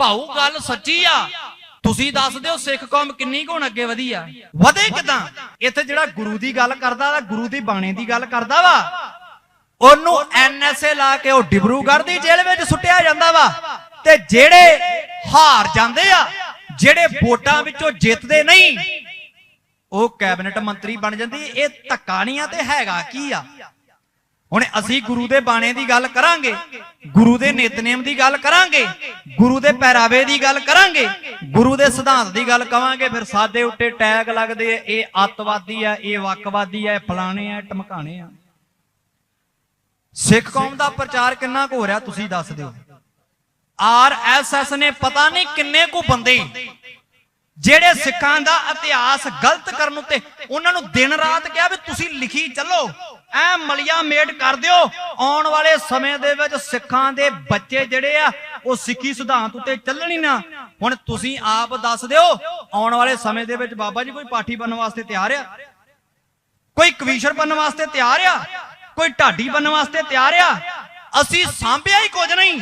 ਭਾਊ ਗੱਲ ਸੱਚੀ ਆ। ਤੁਸੀਂ ਦੱਸ ਦਿਓ ਸਿੱਖ ਕੌਮ ਕਿੰਨੀ ਕੁ ਹੁਣ ਅੱਗੇ ਵਧੀ ਆ। ਵਧੇ ਕਿਦਾਂ? ਇੱਥੇ ਜਿਹੜਾ ਗੁਰੂ ਦੀ ਗੱਲ ਕਰਦਾ ਵਾ, ਗੁਰੂ ਦੀ ਬਾਣੀ ਦੀ ਗੱਲ ਕਰਦਾ ਵਾ, ਉਹਨੂੰ ਐਨਐਸਏ ਲਾ ਕੇ ਉਹ ਡਿਬਰੂਗੜ੍ਹ ਦੀ ਜੇਲ੍ਹ ਵਿੱਚ ਸੁੱਟਿਆ ਜਾਂਦਾ ਵਾ। ਤੇ ਜਿਹੜੇ ਹਾਰ ਜਾਂਦੇ ਆ, ਜਿਹੜੇ ਵੋਟਾਂ ਵਿੱਚੋਂ ਜਿੱਤਦੇ ਨਹੀਂ, ਉਹ ਕੈਬਨਿਟ ਮੰਤਰੀ ਬਣ ਜਾਂਦੀ। ਇਹ ਧੱਕਾ ਨਹੀਂ ਆ ਤੇ ਹੈਗਾ ਕੀ ਆ? ਹੁਣ ਅਸੀਂ ਗੁਰੂ ਦੇ ਬਾਣੇ ਦੀ ਗੱਲ ਕਰਾਂਗੇ, ਗੁਰੂ ਦੇ ਨਿਤਨੇਮ ਦੀ ਗੱਲ ਕਰਾਂਗੇ, ਗੁਰੂ ਦੇ ਪਹਿਰਾਵੇ ਦੀ ਗੱਲ ਕਰਾਂਗੇ, ਗੁਰੂ ਦੇ ਸਿਧਾਂਤ ਦੀ ਗੱਲ ਕਵਾਂਗੇ, ਫਿਰ ਸਾਦੇ ਉੱਤੇ ਟੈਗ ਲੱਗਦੇ ਆ, ਇਹ ਅੱਤਵਾਦੀ ਆ, ਇਹ ਵੱਕਵਾਦੀ ਆ, ਇਹ ਫਲਾਣੇ ਆ, ਇਹ ਟਮਕਾਣੇ ਆ। ਸਿੱਖ ਕੌਮ ਦਾ ਪ੍ਰਚਾਰ ਕਿੰਨਾ ਕੁ ਹੋ ਰਿਹਾ ਤੁਸੀਂ ਦੱਸ ਦਿਓ। ਆਰ ਐਸ ਐਸ ਨੇ ਪਤਾ ਨਹੀਂ ਕਿੰਨੇ ਕੁ ਬੰਦੇ ਜਿਹੜੇ ਸਿੱਖਾਂ ਦਾ ਇਤਿਹਾਸ ਗਲਤ ਕਰਨ ਉੱਤੇ ਉਹਨਾਂ ਨੂੰ ਦਿਨ ਰਾਤ ਕਿਹਾ ਵੀ ਤੁਸੀਂ ਲਿਖੀ ਚੱਲੋ। ਐ ਮਲਿਆ ਮੇਟ ਕਰ ਦਿਓ। ਆਉਣ ਵਾਲੇ ਸਮੇਂ ਦੇ ਵਿੱਚ ਸਿੱਖਾਂ ਦੇ ਬੱਚੇ ਜਿਹੜੇ ਆ, ਉਹ ਸਿੱਖੀ ਸਿਧਾਂਤ ਉੱਤੇ ਚੱਲਣੀ ਨਾ। ਹੁਣ ਤੁਸੀਂ ਆਪ ਦੱਸ ਦਿਓ, ਆਉਣ ਵਾਲੇ ਸਮੇਂ ਦੇ ਵਿੱਚ ਬਾਬਾ ਜੀ ਕੋਈ ਪਾਠੀ ਬਣਨ ਵਾਸਤੇ ਤਿਆਰ ਆ? ਕੋਈ ਕਵੀਸ਼ਰ ਬਣਨ ਵਾਸਤੇ ਤਿਆਰ ਆ? ਕੋਈ ਢਾਡੀ ਬਣਨ ਵਾਸਤੇ ਤਿਆਰ ਆ? ਅਸੀਂ ਸਾਂਭਿਆ ਹੀ ਕੁਝ ਨਹੀਂ।